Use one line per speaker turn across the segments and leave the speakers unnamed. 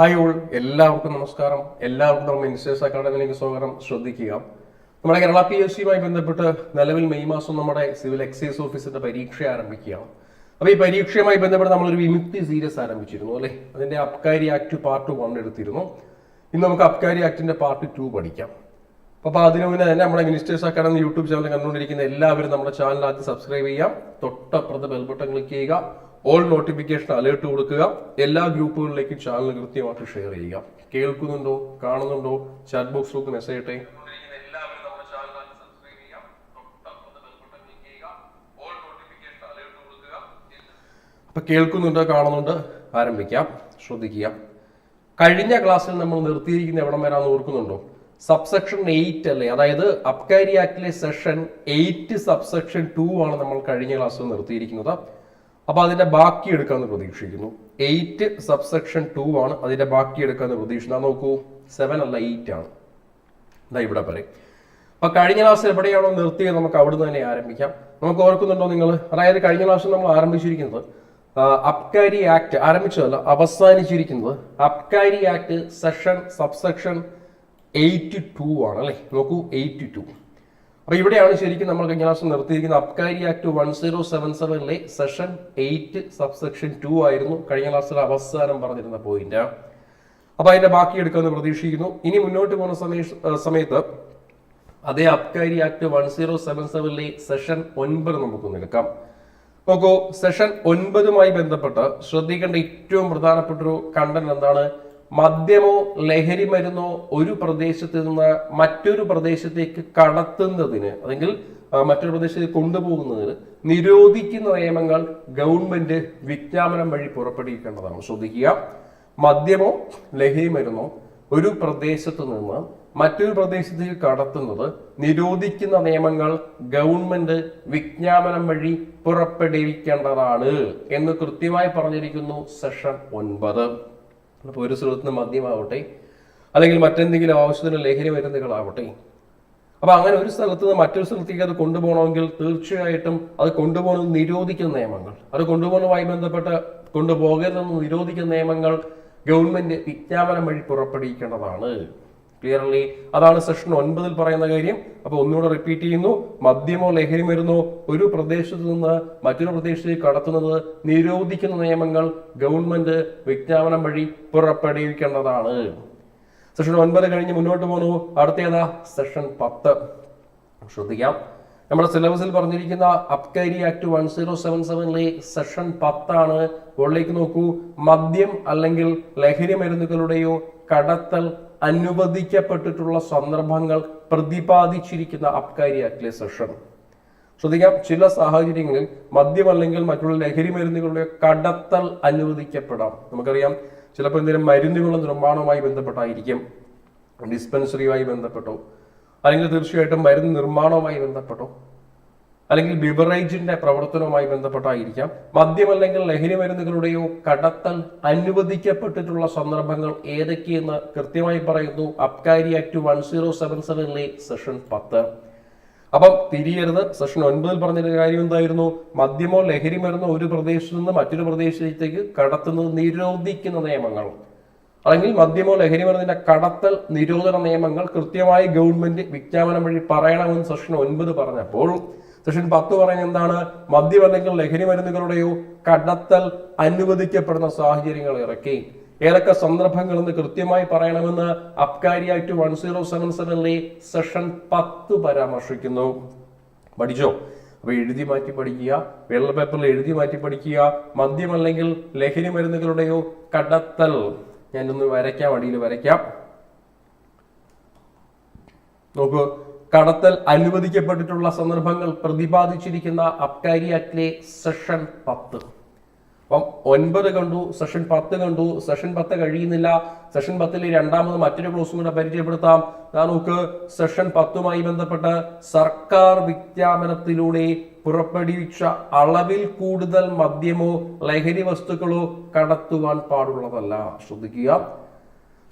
Hi all എല്ലാവർക്കും നമസ്കാരം. എല്ലാവർക്കും നമ്മൾ മിനിസ്റ്റേഴ്സ് അക്കാഡമിയിലേക്ക് സ്വാഗതം. ശ്രദ്ധിക്കുക. നമ്മുടെ കേരള പി എസ് സിയുമായി ബന്ധപ്പെട്ട് നിലവിൽ മെയ് മാസം നമ്മുടെ സിവിൽ എക്സൈസ് ഓഫീസിന്റെ പരീക്ഷ ആരംഭിക്കുകയാണ്. അപ്പോൾ ഈ പരീക്ഷയുമായി ബന്ധപ്പെട്ട് നമ്മളൊരു വിമുക്തി സീരീസ് ആരംഭിച്ചിരുന്നു അല്ലേ? അതിന്റെ അബ്കാരി ആക്ട് പാർട്ട് വൺ എടുത്തിരുന്നു. ഇന്ന് നമുക്ക് അബ്കാരി ആക്ടിന്റെ പാർട്ട് ടു പഠിക്കാം. അപ്പോൾ അതിനു മുന്നേ തന്നെ നമ്മുടെ മിനിസ്റ്റേഴ്സ് അക്കാഡമി യൂട്യൂബ് ചാനൽ കണ്ടുകൊണ്ടിരിക്കുന്ന എല്ലാവരും നമ്മുടെ ചാനൽ ആദ്യം സബ്സ്ക്രൈബ് ചെയ്യാം തൊട്ടപ്പുറത്ത് ബെൽബട്ടൺ ക്ലിക്ക് ചെയ്യുക. ഓൾ നോട്ടിഫിക്കേഷൻ അലേർട്ട് കൊടുക്കുക. എല്ലാ ഗ്രൂപ്പുകളിലേക്കും ചാനൽ കൃത്യമായിട്ട് ഷെയർ ചെയ്യുക. കേൾക്കുന്നുണ്ടോ? കാണുന്നുണ്ടോ? ചാറ്റ് ബോക്സിലേക്ക് മെസ്സേജ് ഇട്ടെ. അപ്പൊ കേൾക്കുന്നുണ്ട്? കാണുന്നുണ്ട്? ആരംഭിക്കാം. ശ്രദ്ധിക്കുക. കഴിഞ്ഞ ക്ലാസ്സിൽ നമ്മൾ നിർത്തിയിരിക്കുന്ന എവിടം വരാന്ന് ഓർക്കുന്നുണ്ടോ? സബ്സെക്ഷൻ എയ്റ്റ് അല്ലേ? അതായത് അബ്കാരി ആക്ടിലെ സെഷൻ എയ്റ്റ് സബ്സെക്ഷൻ ടു ആണ് നമ്മൾ കഴിഞ്ഞ ക്ലാസ്സിൽ നിർത്തിയിരിക്കുന്നത്. അപ്പൊ അതിന്റെ ബാക്കി എടുക്കാമെന്ന് പ്രതീക്ഷിക്കുന്നു. എയ്റ്റ് സബ്സെക്ഷൻ ടു ആണ് അതിന്റെ ബാക്കി എടുക്കാമെന്ന് പ്രതീക്ഷിക്കുന്നത് നോക്കൂ. സെവൻ അല്ല എയ്റ്റ് ആണ്. ഇതാ ഇവിടെ പറയും. അപ്പോൾ കഴിഞ്ഞ ക്ലാസ്സിൽ എവിടെയാണോ നിർത്തിയത് നമുക്ക് അവിടുന്ന് തന്നെ ആരംഭിക്കാം. നമുക്ക് ഓർക്കുന്നുണ്ടോ നിങ്ങൾ അതായത് കഴിഞ്ഞ ക്ലാസ്സിൽ നമ്മൾ ആരംഭിച്ചിരിക്കുന്നത് അബ്കാരി ആക്ട് ആരംഭിച്ചതല്ല അവസാനിച്ചിരിക്കുന്നത് Abkari act section subsection eight two ആണ് അല്ലേ? നോക്കൂ എയ്റ്റ് ടു അപ്പൊ ഇവിടെയാണ് ശരിക്കും നമ്മൾ കഴിഞ്ഞ പ്രാവശ്യം നിർത്തിയിരിക്കുന്ന Abkari act one zero seven സെവനിലെ section eight subsection two ആയിരുന്നു കഴിഞ്ഞ ക്ലാസ്സിൽ അവസാനം പറഞ്ഞിരുന്ന പോയിന്റ് അപ്പൊ അതിന്റെ ബാക്കി എടുക്കാമെന്ന് പ്രതീക്ഷിക്കുന്നു. ഇനി മുന്നോട്ട് പോകുന്ന സമയ സമയത്ത് അതേ Abkari act one zero seven സെവനിലെ section ഒൻപത് നമുക്കൊന്ന് എടുക്കാം. നോക്കൂ സെഷൻ ഒൻപതുമായി ബന്ധപ്പെട്ട് ശ്രദ്ധിക്കേണ്ട ഏറ്റവും പ്രധാനപ്പെട്ട ഒരു കണ്ടന്റ് എന്താണ്? മദ്യമോ ലഹരി മരുന്നോ ഒരു പ്രദേശത്ത് നിന്ന് മറ്റൊരു പ്രദേശത്തേക്ക് കടത്തുന്നതിന് അല്ലെങ്കിൽ മറ്റൊരു പ്രദേശത്തേക്ക് കൊണ്ടുപോകുന്നതിന് നിരോധിക്കുന്ന നിയമങ്ങൾ ഗവൺമെന്റ് വിജ്ഞാപനം വഴി പുറപ്പെടുവിക്കേണ്ടതാണ്. ശ്രദ്ധിക്കുക. മദ്യമോ ലഹരി മരുന്നോ ഒരു പ്രദേശത്ത് നിന്ന് മറ്റൊരു പ്രദേശത്തേക്ക് കടത്തുന്നത് നിരോധിക്കുന്ന നിയമങ്ങൾ ഗവൺമെന്റ് വിജ്ഞാപനം വഴി പുറപ്പെടുവിക്കേണ്ടതാണ് എന്ന് കൃത്യമായി പറഞ്ഞിരിക്കുന്നു സെഷൻ ഒൻപത്. അപ്പോൾ ഒരു സ്ഥലത്ത് മദ്യമാവട്ടെ അല്ലെങ്കിൽ മറ്റെന്തെങ്കിലും ആവശ്യത്തിന് ലഹരി മരുന്നുകളാവട്ടെ. അപ്പോൾ അങ്ങനെ ഒരു സ്ഥലത്ത് നിന്ന് മറ്റൊരു സ്ഥലത്തേക്ക് അത് കൊണ്ടുപോകണമെങ്കിൽ തീർച്ചയായിട്ടും അത് കൊണ്ടുപോകണമെന്ന് നിരോധിക്കുന്ന നിയമങ്ങൾ അത് കൊണ്ടുപോകുന്നതുമായി ബന്ധപ്പെട്ട് കൊണ്ടുപോകരുതെന്ന് നിരോധിക്കുന്ന നിയമങ്ങൾ ഗവൺമെന്റ് വിജ്ഞാപനം വഴി പുറപ്പെടുവിക്കേണ്ടതാണ്. ക്ലിയർലി അതാണ് സെഷൻ ഒൻപതിൽ പറയുന്ന കാര്യം. അപ്പൊ ഒന്നുകൂടെ റിപ്പീറ്റ് ചെയ്യുന്നു. മദ്യമോ ലഹരി മരുന്നോ ഒരു പ്രദേശത്ത് നിന്ന് മറ്റൊരു പ്രദേശത്തേക്ക് കടത്തുന്നത് നിരോധിക്കുന്ന നിയമങ്ങൾ ഗവൺമെന്റ് വിജ്ഞാപനം വഴി പുറപ്പെടുവിക്കേണ്ടതാണ്. സെഷൻ ഒൻപത് കഴിഞ്ഞ് മുന്നോട്ട് പോകുന്നു അടുത്തേതാ സെഷൻ പത്ത്. ശ്രദ്ധിക്കാം. നമ്മുടെ സിലബസിൽ പറഞ്ഞിരിക്കുന്ന Abkari act one zero seven സെവനിലെ section പത്താണ്. മുകളിലേക്ക് നോക്കൂ. മദ്യം അല്ലെങ്കിൽ ലഹരി മരുന്നുകളുടെയോ കടത്തൽ അനുവദിക്കപ്പെട്ടിട്ടുള്ള സന്ദർഭങ്ങൾ പ്രതിപാദിച്ചിരിക്കുന്ന അബ്കാരി ആക്ടിലെ സെഷൻ ശ്രദ്ധിക്കാം ചില സാഹചര്യങ്ങളിൽ മദ്യം അല്ലെങ്കിൽ മറ്റുള്ള ലഹരി മരുന്നുകളുടെ കടത്തൽ അനുവദിക്കപ്പെടാം. നമുക്കറിയാം ചിലപ്പോൾ എന്തെങ്കിലും മരുന്നുകളുടെ നിർമ്മാണവുമായി ബന്ധപ്പെട്ടായിരിക്കും ഡിസ്പെൻസറിയുമായി ബന്ധപ്പെട്ടോ അല്ലെങ്കിൽ തീർച്ചയായിട്ടും മരുന്ന് നിർമ്മാണവുമായി ബന്ധപ്പെട്ടോ അല്ലെങ്കിൽ ബിവറേജിന്റെ പ്രവർത്തനവുമായി ബന്ധപ്പെട്ടായിരിക്കാം. മദ്യം അല്ലെങ്കിൽ ലഹരി മരുന്നുകളുടെയോ കടത്തൽ അനുവദിക്കപ്പെട്ടിട്ടുള്ള സന്ദർഭങ്ങൾ ഏതൊക്കെയെന്ന് കൃത്യമായി പറയുന്നു. Abkari act one zero seven സെവനിലെ section പത്ത്. അപ്പം തിരിയരുത്. സെഷൻ ഒൻപതിൽ പറഞ്ഞൊരു കാര്യം എന്തായിരുന്നു? മദ്യമോ ലഹരി മരുന്നോ ഒരു പ്രദേശത്ത് നിന്ന് മറ്റൊരു പ്രദേശത്തേക്ക് കടത്തുന്നത് നിരോധിക്കുന്ന നിയമങ്ങൾ. അല്ലെങ്കിൽ മദ്യമോ ലഹരി മരുന്നിന്റെ കടത്തൽ നിരോധന നിയമങ്ങൾ കൃത്യമായി ഗവൺമെന്റ് വിജ്ഞാപനം വഴി പറയണമെന്ന് സെഷൻ ഒൻപത് പറഞ്ഞപ്പോൾ സെഷൻ പത്ത് പറയുന്നത് എന്താണ്? മദ്യം അല്ലെങ്കിൽ ലഹരി മരുന്നുകളുടെയോ കടത്തൽ അനുവദിക്കപ്പെടുന്ന സാഹചര്യങ്ങൾ ഇറക്കി. ഏതൊക്കെ സന്ദർഭങ്ങൾ എന്ന് കൃത്യമായി പറയണമെന്ന് Abkari act one zero seven സെവനിലെ section പത്ത് പരാമർശിക്കുന്നു. പഠിച്ചോ? അപ്പൊ എഴുതി മാറ്റി പഠിക്കുക. വെള്ള പേപ്പറിൽ എഴുതി മാറ്റി പഠിക്കുക. മദ്യം അല്ലെങ്കിൽ ലഹരി മരുന്നുകളുടെയോ കടത്തൽ ഞാനൊന്ന് വരയ്ക്കാം അടിയിൽ വരയ്ക്കാം. നോക്കൂ. കടത്തൽ അനുവദിക്കപ്പെട്ടിട്ടുള്ള സന്ദർഭങ്ങൾ പ്രതിപാദിച്ചിരിക്കുന്ന അബ്കാരി സെഷൻ പത്ത്. അപ്പം ഒൻപത് കണ്ടു സെഷൻ പത്ത് കണ്ടു സെഷൻ പത്ത് കഴിയുന്നില്ല. സെഷൻ പത്തിൽ രണ്ടാമത് മറ്റൊരു ക്ലോസും കൂടെ പരിചയപ്പെടുത്താം. നോക്ക് സെഷൻ പത്തുമായി ബന്ധപ്പെട്ട് സർക്കാർ വിജ്ഞാപനത്തിലൂടെ പുറപ്പെടുവിച്ച അളവിൽ കൂടുതൽ മദ്യമോ ലഹരി വസ്തുക്കളോ കടത്തുവാൻ പാടുള്ളതല്ല. ശ്രദ്ധിക്കുക.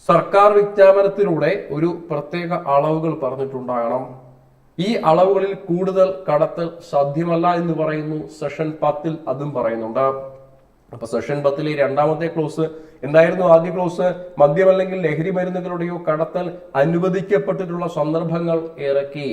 സർക്കാർ വിജ്ഞാപനത്തിലൂടെ ഒരു പ്രത്യേക അളവുകൾ പറഞ്ഞിട്ടുണ്ടാകണം. ഈ അളവുകളിൽ കൂടുതൽ കടത്തൽ സാധ്യമല്ല എന്ന് പറയുന്നു സെഷൻ പത്തിൽ അതും പറയുന്നുണ്ട്. അപ്പൊ സെഷൻ പത്തിലെ രണ്ടാമത്തെ ക്ലോസ് എന്തായിരുന്നു? ആദ്യ ക്ലോസ് മദ്യമല്ലെങ്കിൽ ലഹരി മരുന്നുകളുടെയോ കടത്തൽ അനുവദിക്കപ്പെട്ടിട്ടുള്ള സന്ദർഭങ്ങൾ ഇറക്കി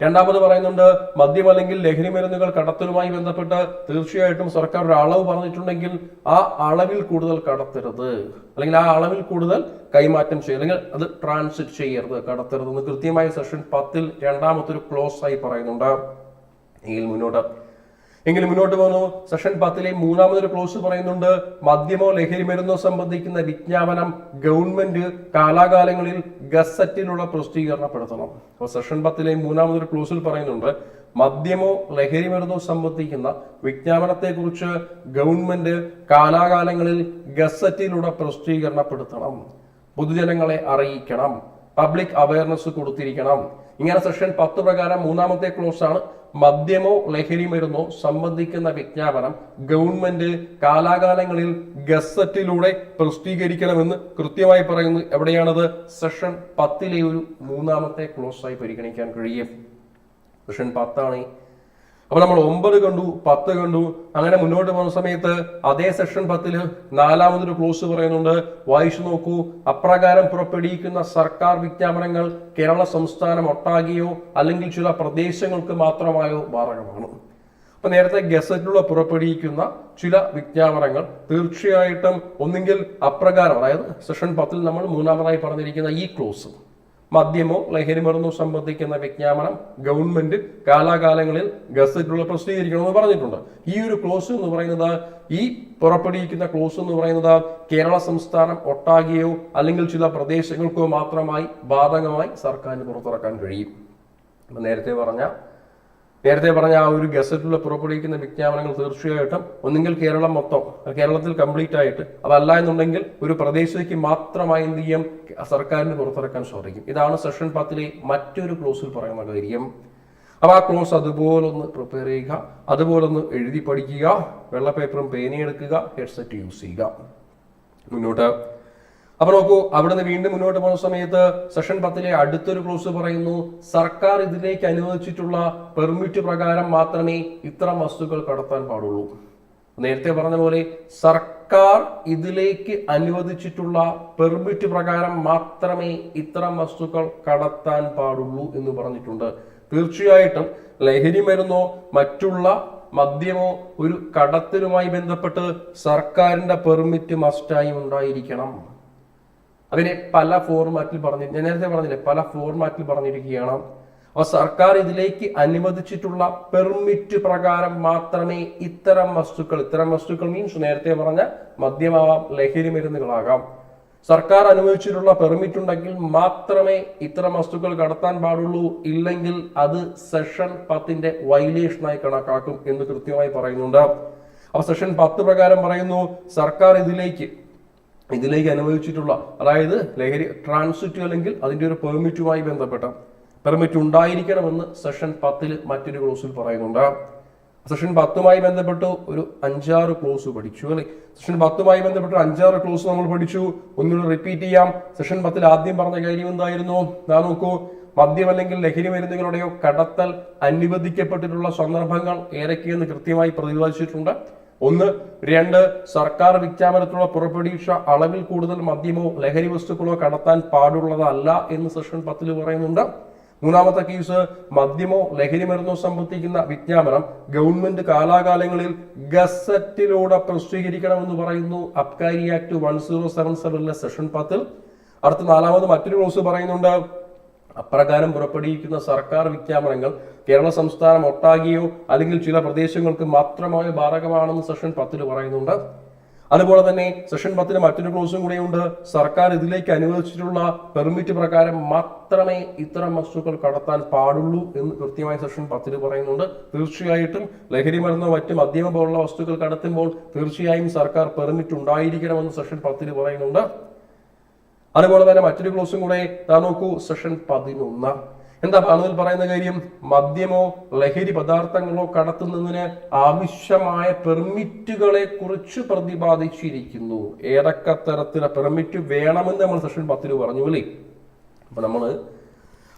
രണ്ടാമത് പറയുന്നുണ്ട് മദ്യം അല്ലെങ്കിൽ ലഹരി മരുന്നുകൾ കടത്തലുമായി ബന്ധപ്പെട്ട് തീർച്ചയായിട്ടും സർക്കാർ ഒരു അളവ് പറഞ്ഞിട്ടുണ്ടെങ്കിൽ ആ അളവിൽ കൂടുതൽ കടത്തരുത്. അല്ലെങ്കിൽ ആ അളവിൽ കൂടുതൽ കൈമാറ്റം ചെയ്യുക അല്ലെങ്കിൽ അത് ട്രാൻസിറ്റ് ചെയ്യരുത് കടത്തരുത് എന്ന് കൃത്യമായി സെഷൻ പത്തിൽ രണ്ടാമത്തെ ഒരു ക്ലോസ് ആയി പറയുന്നുണ്ട്. എങ്കിൽ മുന്നോട്ട് എങ്കിലും മുന്നോട്ട് പോകുന്നു. സെഷൻ പത്തിലെ മൂന്നാമതൊരു ക്ലോസ് പറയുന്നുണ്ട് മദ്യമോ ലഹരി മരുന്നോ സംബന്ധിക്കുന്ന വിജ്ഞാപനം ഗവൺമെന്റ് കാലാകാലങ്ങളിൽ ഗസറ്റിലുള്ള പ്രസിദ്ധീകരണപ്പെടുത്തണം. അപ്പോൾ സെഷൻ പത്തിലെ മൂന്നാമതൊരു ക്ലോസിൽ പറയുന്നുണ്ട് മദ്യമോ ലഹരി മരുന്നോ സംബന്ധിക്കുന്ന വിജ്ഞാപനത്തെക്കുറിച്ച് ഗവൺമെന്റ് കാലാകാലങ്ങളിൽ ഗസറ്റിലൂടെ പ്രസിദ്ധീകരണപ്പെടുത്തണം. പൊതുജനങ്ങളെ അറിയിക്കണം. പബ്ലിക് അവയർനെസ് കൊടുത്തിരിക്കണം. ഇങ്ങനെ സെഷൻ പത്ത് പ്രകാരം മൂന്നാമത്തെ ക്ലോസ് ആണ് മദ്യമോ ലഹരി മരുന്നോ സംബന്ധിക്കുന്ന വിജ്ഞാപനം. ഗവൺമെന്റ് കാലാകാലങ്ങളിൽ ഗസറ്റിലൂടെ പ്രസിദ്ധീകരിക്കണമെന്ന് കൃത്യമായി പറയുന്നു. എവിടെയാണത്? സെഷൻ പത്തിലെ ഒരു മൂന്നാമത്തെ ക്ലോസ് ആയി പരിഗണിക്കാൻ കഴിയും. സെഷൻ പത്താണ് അപ്പൊ നമ്മൾ ഒമ്പത് കണ്ടു പത്ത് കണ്ടു. അങ്ങനെ മുന്നോട്ട് പോകുന്ന സമയത്ത് അതേ സെക്ഷൻ പത്തിൽ നാലാമതൊരു ക്ലോസ് പറയുന്നുണ്ട് വായിച്ചു നോക്കൂ. അപ്രകാരം പുറപ്പെടുവിക്കുന്ന സർക്കാർ വിജ്ഞാപനങ്ങൾ കേരള സംസ്ഥാനം ഒട്ടാകെയോ അല്ലെങ്കിൽ ചില പ്രദേശങ്ങൾക്ക് മാത്രമായോ ബാധകമാണ്. അപ്പൊ നേരത്തെ ഗസറ്റിലൂടെ പുറപ്പെടുവിക്കുന്ന ചില വിജ്ഞാപനങ്ങൾ തീർച്ചയായിട്ടും ഒന്നുകിൽ അപ്രകാരം അതായത് സെഷൻ പത്തിൽ നമ്മൾ മൂന്നാമതായി പറഞ്ഞിരിക്കുന്ന ഈ ക്ലോസ്. മദ്യമോ ലഹരി മരുന്നോ സംബന്ധിക്കുന്ന വിജ്ഞാപനം ഗവൺമെന്റ് കാലാകാലങ്ങളിൽ ഗസറ്റിലൂടെ പ്രസിദ്ധീകരിക്കണമെന്ന് പറഞ്ഞിട്ടുണ്ട്. ഈ ഒരു ക്ലോസ് എന്ന് പറയുന്നത് ഈ പുറപ്പെടുവിക്കുന്ന ക്ലോസ് എന്ന് പറയുന്നത് കേരള സംസ്ഥാനം ഒട്ടാകെയോ അല്ലെങ്കിൽ ചില പ്രദേശങ്ങൾക്കോ മാത്രമായി ബാധകമായി സർക്കാരിന് പുറത്തിറക്കാൻ കഴിയും. നേരത്തെ പറഞ്ഞ നേരത്തെ പറഞ്ഞ ആ ഒരു ഗസറ്റിലൂടെ പുറപ്പെടുവിക്കുന്ന വിജ്ഞാപനങ്ങൾ തീർച്ചയായിട്ടും ഒന്നുകിൽ കേരളം മൊത്തം കേരളത്തിൽ കംപ്ലീറ്റ് ആയിട്ട് അതല്ല എന്നുണ്ടെങ്കിൽ ഒരു പ്രദേശത്തേക്ക് മാത്രമായി എന്ത് ചെയ്യും? സർക്കാരിന് പുറത്തിറക്കാൻ സാധിക്കും. ഇതാണ് സെഷൻ പത്തിലെ മറ്റൊരു ക്ലോസിൽ പറയുന്ന കാര്യം. അപ്പോൾ ആ ക്ലോസ് അതുപോലൊന്ന് പ്രിപ്പയർ ചെയ്യുക അതുപോലൊന്ന് എഴുതി പഠിക്കുക വെള്ള പേപ്പറും പേനയും എടുക്കുക ഹെഡ്സെറ്റ് യൂസ് ചെയ്യുക. മുന്നോട്ട് അപ്പൊ നോക്കൂ അവിടുന്ന് വീണ്ടും മുന്നോട്ട് പോകുന്ന സമയത്ത് സെഷൻ പത്തിലെ അടുത്തൊരു ക്ലോസ് പറയുന്നു സർക്കാർ ഇതിലേക്ക് അനുവദിച്ചിട്ടുള്ള പെർമിറ്റ് പ്രകാരം മാത്രമേ ഇത്തരം വസ്തുക്കൾ കടത്താൻ പാടുള്ളൂ. നേരത്തെ പറഞ്ഞ പോലെ സർക്കാർ ഇതിലേക്ക് അനുവദിച്ചിട്ടുള്ള പെർമിറ്റ് പ്രകാരം മാത്രമേ ഇത്തരം വസ്തുക്കൾ കടത്താൻ പാടുള്ളൂ എന്ന് പറഞ്ഞിട്ടുണ്ട്. തീർച്ചയായിട്ടും ലഹരി മരുന്നോ മറ്റുള്ള മദ്യമോ ഒരു കടത്തിലുമായി ബന്ധപ്പെട്ട് സർക്കാരിന്റെ പെർമിറ്റ് മസ്റ്റായി ഉണ്ടായിരിക്കണം. അതിനെ പല ഫോർമാറ്റിൽ പറഞ്ഞു ഞാൻ നേരത്തെ പറഞ്ഞില്ലേ പല ഫോർമാറ്റിൽ പറഞ്ഞിരിക്കുകയാണ്. അപ്പൊ സർക്കാർ ഇതിലേക്ക് അനുവദിച്ചിട്ടുള്ള പെർമിറ്റ് പ്രകാരം മാത്രമേ ഇത്തരം വസ്തുക്കൾ ഇത്തരം വസ്തുക്കൾ മീൻസ് നേരത്തെ പറഞ്ഞ മദ്യമാവാം ലഹരി മരുന്നുകളാകാം. സർക്കാർ അനുവദിച്ചിട്ടുള്ള പെർമിറ്റ് ഉണ്ടെങ്കിൽ മാത്രമേ ഇത്തരം വസ്തുക്കൾ കടത്താൻ പാടുള്ളൂ ഇല്ലെങ്കിൽ അത് സെഷൻ പത്തിന്റെ വൈലേഷനായി കണക്കാക്കും എന്ന് കൃത്യമായി പറയുന്നുണ്ട്. അപ്പൊ സെഷൻ പത്ത് പ്രകാരം പറയുന്നു സർക്കാർ ഇതിലേക്ക് ഇതിലേക്ക് അനുവദിച്ചിട്ടുള്ള അതായത് ലഹരി ട്രാൻസിറ്റ് അല്ലെങ്കിൽ അതിന്റെ ഒരു പെർമിറ്റുമായി ബന്ധപ്പെട്ട പെർമിറ്റ് ഉണ്ടായിരിക്കണമെന്ന് സെഷൻ പത്തിൽ മറ്റൊരു ക്ലോസിൽ പറയുന്നുണ്ട്. സെഷൻ പത്തുമായി ബന്ധപ്പെട്ട് ഒരു അഞ്ചാറ് ക്ലോസ് പഠിച്ചു അല്ലെ? സെഷൻ പത്തുമായി ബന്ധപ്പെട്ട് അഞ്ചാറ് ക്ലോസ് നമ്മൾ പഠിച്ചു. ഒന്നുകൂടി റിപ്പീറ്റ് ചെയ്യാം. സെഷൻ പത്തിൽ ആദ്യം പറഞ്ഞ കാര്യം എന്തായിരുന്നു? ഞാൻ നോക്കൂ. മദ്യം അല്ലെങ്കിൽ ലഹരി മരുന്നുകളുടെയോ കടത്തൽ അനുവദിക്കപ്പെട്ടിട്ടുള്ള സന്ദർഭങ്ങൾ ഏതൊക്കെയെന്ന് കൃത്യമായി പ്രതിപാദിച്ചിട്ടുണ്ട്. ഒന്ന് രണ്ട് സർക്കാർ വിജ്ഞാപനത്തിലുള്ള പുറപ്പെടുവിച്ച അളവിൽ കൂടുതൽ മദ്യമോ ലഹരി വസ്തുക്കളോ കടത്താൻ പാടുള്ളതല്ല എന്ന് സെഷൻ പത്തിൽ പറയുന്നുണ്ട്. മൂന്നാമത്തെ കേസ് മദ്യമോ ലഹരി മരുന്നോ സംബന്ധിക്കുന്ന വിജ്ഞാപനം ഗവൺമെന്റ് കാലാകാലങ്ങളിൽ ഗസറ്റിലൂടെ പ്രസിദ്ധീകരിക്കണമെന്ന് പറയുന്നു Abkari act one zero seven സെവനിലെ section പത്തിൽ. അടുത്ത നാലാമത് മറ്റൊരു ക്ലോസ് പറയുന്നുണ്ട്. അപ്രകാരം പുറപ്പെടുവിക്കുന്ന സർക്കാർ വിജ്ഞാപനങ്ങൾ കേരള സംസ്ഥാനം ഒട്ടാകെയോ അല്ലെങ്കിൽ ചില പ്രദേശങ്ങൾക്ക് മാത്രമായ ബാധകമാണെന്ന് സെഷൻ പത്തിൽ പറയുന്നുണ്ട്. അതുപോലെ തന്നെ സെഷൻ പത്തിന് മറ്റൊരു ക്ലോസും കൂടെയുണ്ട്. സർക്കാർ ഇതിലേക്ക് അനുവദിച്ചിട്ടുള്ള പെർമിറ്റ് പ്രകാരം മാത്രമേ ഇത്തരം വസ്തുക്കൾ കടത്താൻ പാടുള്ളൂ എന്ന് കൃത്യമായി സെഷൻ പത്തിൽ പറയുന്നുണ്ട്. തീർച്ചയായിട്ടും ലഹരി മരുന്നോ മറ്റു മദ്യമ പോലുള്ള വസ്തുക്കൾ കടത്തുമ്പോൾ തീർച്ചയായും സർക്കാർ പെർമിറ്റ് ഉണ്ടായിരിക്കണമെന്ന് സെഷൻ പത്തിൽ പറയുന്നുണ്ട്. അതുപോലെ തന്നെ മറ്റൊരു ക്ലോസും കൂടെ താ നോക്കൂ സെഷൻ പതിനൊന്ന്. എന്താ അതിൽ പറയുന്ന കാര്യം? മദ്യമോ ലഹരി പദാർത്ഥങ്ങളോ കടത്തുന്നതിന് ആവശ്യമായ പെർമിറ്റുകളെ കുറിച്ച് പ്രതിപാദിച്ചിരിക്കുന്നു. ഏതൊക്കെ തരത്തിലെ പെർമിറ്റ് വേണമെന്ന് നമ്മൾ സെഷൻ പത്തിൽ പറഞ്ഞു അല്ലേ? അപ്പൊ നമ്മൾ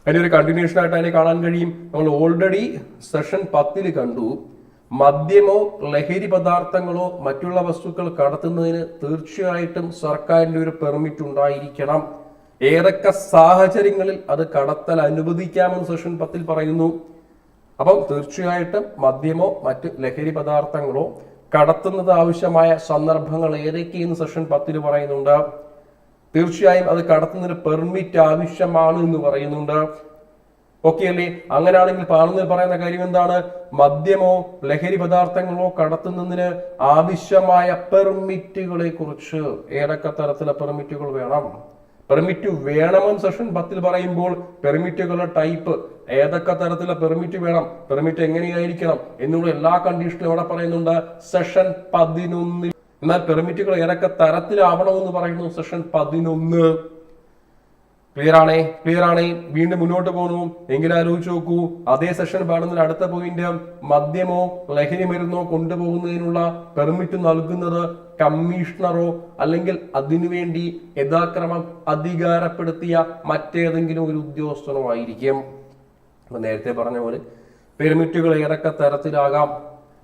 അതിനൊരു കണ്ടിന്യൂഷൻ ആയിട്ട് അതിനെ കാണാൻ കഴിയും. നമ്മൾ ഓൾറെഡി സെഷൻ പത്തിൽ കണ്ടു. മദ്യമോ ലഹരി പദാർത്ഥങ്ങളോ മറ്റുള്ള വസ്തുക്കൾ കടത്തുന്നതിന് തീർച്ചയായിട്ടും സർക്കാരിന്റെ ഒരു പെർമിറ്റ് ഉണ്ടായിരിക്കണം. ഏതൊക്കെ സാഹചര്യങ്ങളിൽ അത് കടത്തൽ അനുവദിക്കാമെന്ന് സെഷൻ പത്തിൽ പറയുന്നു. അപ്പം തീർച്ചയായിട്ടും മദ്യമോ മറ്റ് ലഹരി പദാർത്ഥങ്ങളോ കടത്തുന്നത് ആവശ്യമായ സന്ദർഭങ്ങൾ ഏതൊക്കെയെന്ന് സെഷൻ പത്തിൽ പറയുന്നുണ്ട്. തീർച്ചയായും അത് കടത്തുന്നതിന് പെർമിറ്റ് ആവശ്യമാണ് എന്ന് പറയുന്നുണ്ട്. ഓക്കെ അല്ലേ? അങ്ങനെയാണെങ്കിൽ പാടുന്നതിൽ പറയുന്ന കാര്യം എന്താണ്? മദ്യമോ ലഹരി പദാർത്ഥങ്ങളോ കടത്തുന്നതിന് ആവശ്യമായ പെർമിറ്റുകളെ കുറിച്ച് ഏതൊക്കെ തരത്തിലെ പെർമിറ്റുകൾ വേണം? പെർമിറ്റ് വേണമെന്ന് സെഷൻ പത്തിൽ പറയുമ്പോൾ പെർമിറ്റുകളുടെ ടൈപ്പ് ഏതൊക്കെ തരത്തിലെ പെർമിറ്റ് വേണം? പെർമിറ്റ് എങ്ങനെയായിരിക്കണം? എന്നുള്ള എല്ലാ കണ്ടീഷനും അവിടെ പറയുന്നുണ്ട് സെഷൻ പതിനൊന്നിൽ. എന്നാൽ പെർമിറ്റുകൾ ഏതൊക്കെ തരത്തിലാവണമെന്ന് പറയുന്നു? സെഷൻ പതിനൊന്ന്. ക്ലിയർ ആണേ? ക്ലിയർ ആണേ? വീണ്ടും മുന്നോട്ട് പോകുന്നു എങ്കിലും ആലോചിച്ച് നോക്കൂ. അതേ സെഷൻ പാടുന്നതിന് അടുത്ത പോയിന്റ് മദ്യമോ ലഹരി മരുന്നോ കൊണ്ടുപോകുന്നതിനുള്ള പെർമിറ്റ് നൽകുന്നത് കമ്മീഷണറോ അല്ലെങ്കിൽ അതിനുവേണ്ടി യഥാക്രമം അധികാരപ്പെടുത്തിയ മറ്റേതെങ്കിലും ഒരു ഉദ്യോഗസ്ഥനോ ആയിരിക്കും. നേരത്തെ പറഞ്ഞ പോലെ പെർമിറ്റുകൾ ഏതൊക്കെ തരത്തിലാകാം?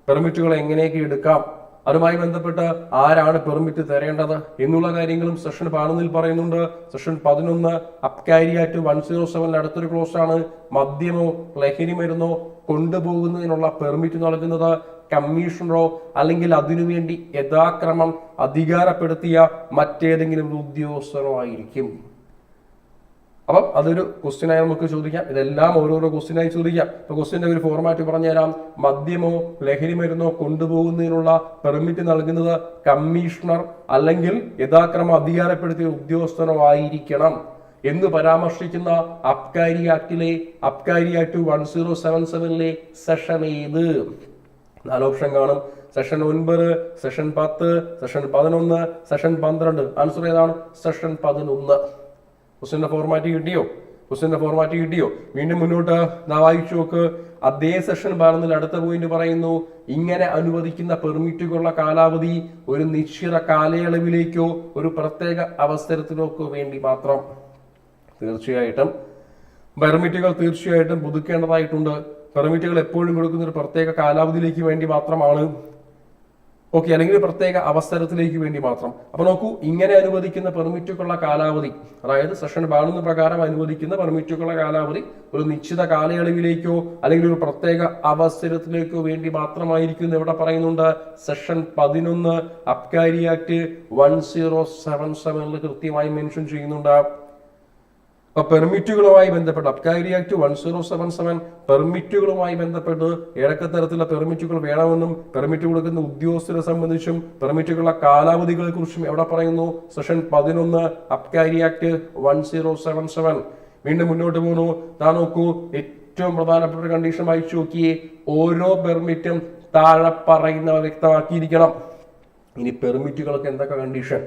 പെർമിറ്റുകൾ എങ്ങനെയൊക്കെ എടുക്കാം? അതുമായി ബന്ധപ്പെട്ട് ആരാണ് പെർമിറ്റ് തരേണ്ടത് എന്നുള്ള കാര്യങ്ങളും സെഷൻ പതിനൊന്നിൽ പറയുന്നുണ്ട്. സെഷൻ പതിനൊന്ന് അബ്കാരി ആക്ട് വൺ സീറോ സെവനിൽ അടുത്തൊരു ക്ലോസ് ആണ്. മദ്യമോ ലഹരി മരുന്നോ കൊണ്ടുപോകുന്നതിനുള്ള പെർമിറ്റ് നൽകുന്നത് കമ്മീഷണറോ അല്ലെങ്കിൽ അതിനുവേണ്ടി യഥാക്രമം അധികാരപ്പെടുത്തിയ മറ്റേതെങ്കിലും ഉദ്യോഗസ്ഥരോ ആയിരിക്കും. അപ്പം അതൊരു ക്വസ്റ്റ്യനായി നമുക്ക് ചോദിക്കാം. ഇതെല്ലാം ഓരോരോ ക്വസ്റ്റ്യനായി ചോദിക്കാം. ഇപ്പൊ ക്വസ്റ്റ്യന്റെ ഒരു ഫോർമാറ്റ് പറഞ്ഞുതരാം. മദ്യമോ ലഹരി മരുന്നോ കൊണ്ടുപോകുന്നതിനുള്ള പെർമിറ്റ് നൽകുന്നത് കമ്മീഷണർ അല്ലെങ്കിൽ യഥാക്രമം അധികാരപ്പെടുത്തിയ ഉദ്യോഗസ്ഥനോ ആയിരിക്കണം എന്ന് പരാമർശിക്കുന്ന Abkari ആക്ടിലെ Abkari act one zero seven സെവനിലെ section ഏത്? നാല് ഓപ്ഷൻ കാണും. സെഷൻ ഒൻപത് സെഷൻ പത്ത് സെഷൻ പതിനൊന്ന് സെഷൻ പന്ത്രണ്ട്. ആൻസർ ഏതാണ്? സെഷൻ പതിനൊന്ന്. ക്വസ്റ്റിന്റെ ഫോർമാറ്റ് കിട്ടിയോ? ക്വസ്റ്റിന്റെ ഫോർമാറ്റ് കിട്ടിയോ? വീണ്ടും മുന്നോട്ട് നാ വായിച്ചു നോക്ക്. അതേ സെഷൻ പറഞ്ഞതിൽ അടുത്ത പോയിന്റ് പറയുന്നു ഇങ്ങനെ അനുവദിക്കുന്ന പെർമിറ്റുകളുള്ള കാലാവധി ഒരു നിശ്ചിത കാലയളവിലേക്കോ ഒരു പ്രത്യേക അവസരത്തിലേക്കോ വേണ്ടി മാത്രം. തീർച്ചയായിട്ടും പെർമിറ്റുകൾ തീർച്ചയായിട്ടും പുതുക്കേണ്ടതായിട്ടുണ്ട്. പെർമിറ്റുകൾ എപ്പോഴും കൊടുക്കുന്ന ഒരു പ്രത്യേക കാലാവധിയിലേക്ക് വേണ്ടി മാത്രമാണ് ഓക്കെ അല്ലെങ്കിൽ പ്രത്യേക അവസരത്തിലേക്ക് വേണ്ടി മാത്രം. അപ്പൊ നോക്കൂ ഇങ്ങനെ അനുവദിക്കുന്ന പെർമിറ്റുകളുടെ കാലാവധി അതായത് സെഷൻ ബാലൻസ് പ്രകാരം അനുവദിക്കുന്ന പെർമിറ്റുകളുടെ കാലാവധി ഒരു നിശ്ചിത കാലയളവിലേക്കോ അല്ലെങ്കിൽ ഒരു പ്രത്യേക അവസരത്തിലേക്കോ വേണ്ടി മാത്രമായിരിക്കും ഇവിടെ പറയുന്നുണ്ട്. സെഷൻ പതിനൊന്ന് Abkari Act one zero seven സെവനിൽ കൃത്യമായി മെൻഷൻ ചെയ്യുന്നുണ്ട്. അപ്പൊ പെർമിറ്റുകളുമായി ബന്ധപ്പെട്ട് Abkari act one zero seven seven പെർമിറ്റുകളുമായി ബന്ധപ്പെട്ട് ഏതൊക്കെ തരത്തിലുള്ള പെർമിറ്റുകൾ വേണമെന്നും പെർമിറ്റ് കൊടുക്കുന്ന ഉദ്യോഗസ്ഥരെ സംബന്ധിച്ചും പെർമിറ്റുകളുടെ കാലാവധികളെ കുറിച്ചും എവിടെ പറയുന്നു? സെഷൻ പതിനൊന്ന് Abkari act one zero seven seven വീണ്ടും മുന്നോട്ട് പോകുന്നു. താ നോക്കൂ ഏറ്റവും പ്രധാനപ്പെട്ട കണ്ടീഷൻ വായിച്ചു നോക്കിയേ ഓരോ പെർമിറ്റും താഴെ പറയുന്നവ വ്യക്തമാക്കിയിരിക്കണം. ഇനി പെർമിറ്റുകൾക്ക് എന്തൊക്കെ കണ്ടീഷൻ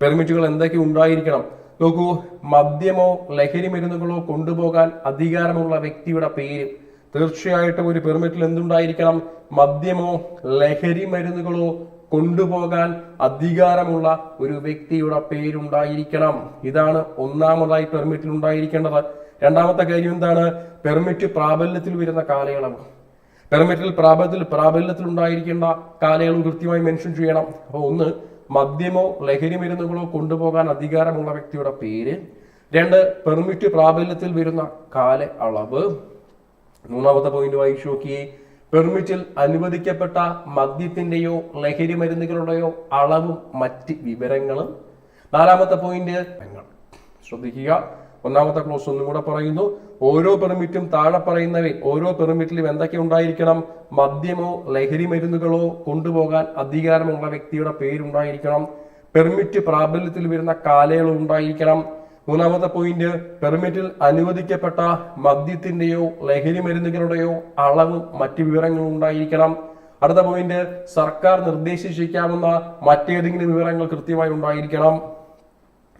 പെർമിറ്റുകൾ എന്തൊക്കെ ഉണ്ടായിരിക്കണം? നോക്കൂ മദ്യമോ ലഹരി മരുന്നുകളോ കൊണ്ടുപോകാൻ അധികാരമുള്ള വ്യക്തിയുടെ പേര് തീർച്ചയായിട്ടും ഒരു പെർമിറ്റിൽ എന്തുണ്ടായിരിക്കണം? മദ്യമോ ലഹരി മരുന്നുകളോ കൊണ്ടുപോകാൻ അധികാരമുള്ള ഒരു വ്യക്തിയുടെ പേരുണ്ടായിരിക്കണം. ഇതാണ് ഒന്നാമതായി പെർമിറ്റിൽ ഉണ്ടായിരിക്കേണ്ടത്. രണ്ടാമത്തെ കാര്യം എന്താണ്? പെർമിറ്റ് പ്രാബല്യത്തിൽ വരുന്ന കാലയളവ്. പെർമിറ്റിൽ പ്രാബല്യത്തിൽ പ്രാബല്യത്തിൽ ഉണ്ടായിരിക്കേണ്ട കാലയളവ് കൃത്യമായി മെൻഷൻ ചെയ്യണം. അപ്പോൾ ഒന്ന് മദ്യമോ ലഹരി മരുന്നുകളോ കൊണ്ടുപോകാൻ അധികാരമുള്ള വ്യക്തിയുടെ പേര്. രണ്ട് പെർമിറ്റ് പ്രാബല്യത്തിൽ വരുന്ന കാല അളവ് മൂന്നാമത്തെ പോയിന്റ് വായിച്ചു നോക്കിയേ. പെർമിറ്റിൽ അനുവദിക്കപ്പെട്ട മദ്യത്തിന്റെയോ ലഹരി മരുന്നുകളുടെയോ അളവും മറ്റ് വിവരങ്ങളും. നാലാമത്തെ പോയിന്റ് ശ്രദ്ധിക്കുക. ഒന്നാമത്തെ ക്ലോസ് ഒന്നും കൂടെ പറയുന്നു. ഓരോ പെർമിറ്റും താഴെ പറയുന്നവയിൽ ഓരോ പെർമിറ്റിലും എന്തൊക്കെ ഉണ്ടായിരിക്കണം? മദ്യമോ ലഹരി മരുന്നുകളോ കൊണ്ടുപോകാൻ അധികാരമുള്ള വ്യക്തിയുടെ പേരുണ്ടായിരിക്കണം. പെർമിറ്റ് പ്രാബല്യത്തിൽ വരുന്ന കാലയളവ് ഉണ്ടായിരിക്കണം. മൂന്നാമത്തെ പോയിന്റ് പെർമിറ്റിൽ അനുവദിക്കപ്പെട്ട മദ്യത്തിന്റെയോ ലഹരി മരുന്നുകളുടെയോ അളവും മറ്റ് വിവരങ്ങളും ഉണ്ടായിരിക്കണം. അടുത്ത പോയിന്റ് സർക്കാർ നിർദ്ദേശിച്ചിരിക്കാവുന്ന മറ്റേതെങ്കിലും വിവരങ്ങൾ കൃത്യമായി ഉണ്ടായിരിക്കണം.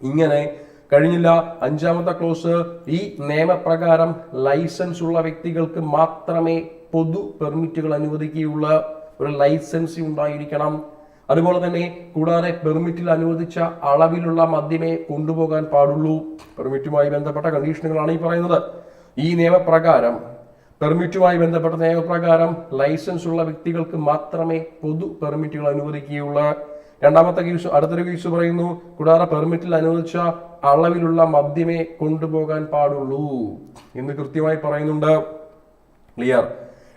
ഇങ്ങനെ കഴിഞ്ഞില്ല. അഞ്ചാമത്തെ ക്ലോസ് ഈ നിയമപ്രകാരം ലൈസൻസ് ഉള്ള വ്യക്തികൾക്ക് മാത്രമേ പൊതു പെർമിറ്റുകൾ അനുവദിക്കുകയുള്ള. ഒരു ലൈസൻസ് ഉണ്ടായിരിക്കണം. അതുപോലെ തന്നെ കൂടാതെ പെർമിറ്റിൽ അനുവദിച്ച അളവിലുള്ള മദ്യമേ കൊണ്ടുപോകാൻ പാടുള്ളൂ. പെർമിറ്റുമായി ബന്ധപ്പെട്ട കണ്ടീഷനുകളാണ് ഈ പറയുന്നത്. ഈ നിയമപ്രകാരം പെർമിറ്റുമായി ബന്ധപ്പെട്ട നിയമപ്രകാരം ലൈസൻസ് ഉള്ള വ്യക്തികൾക്ക് മാത്രമേ പൊതു പെർമിറ്റുകൾ അനുവദിക്കുകയുള്ളൂ. രണ്ടാമത്തെ കേസ് അടുത്തൊരു കേസ് പറയുന്നു. കൂടാതെ പെർമിറ്റിൽ അനുവദിച്ച അളവിലുള്ള മദ്യമേ കൊണ്ടുപോകാൻ പാടുള്ളൂ എന്ന് കൃത്യമായി പറയുന്നുണ്ട്. ക്ലിയർ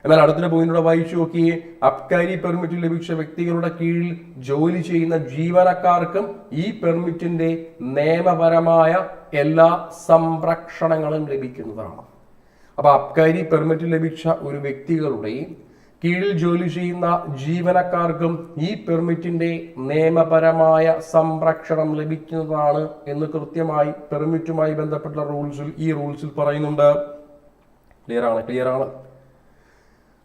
എന്നാൽ അടുത്തൊരു പോയിന്റോടെ വായിച്ചു നോക്കി അബ്കാരി പെർമിറ്റ് ലഭിച്ച വ്യക്തികളുടെ കീഴിൽ ജോലി ചെയ്യുന്ന ജീവനക്കാർക്കും ഈ പെർമിറ്റിന്റെ നിയമപരമായ എല്ലാ സംരക്ഷണങ്ങളും ലഭിക്കുന്നതാണ്. അപ്പൊ അബ്കാരി പെർമിറ്റ് ലഭിച്ച ഒരു വ്യക്തികളുടെ കീഴിൽ ജോലി ചെയ്യുന്ന ജീവനക്കാർക്കും ഈ പെർമിറ്റിന്റെ നിയമപരമായ സംരക്ഷണം ലഭിക്കുന്നതാണ് എന്ന് കൃത്യമായി പെർമിറ്റുമായി ബന്ധപ്പെട്ട റൂൾസിൽ ഈ റൂൾസിൽ പറയുന്നുണ്ട്. ക്ലിയർ ആണ് ക്ലിയർ ആണ്.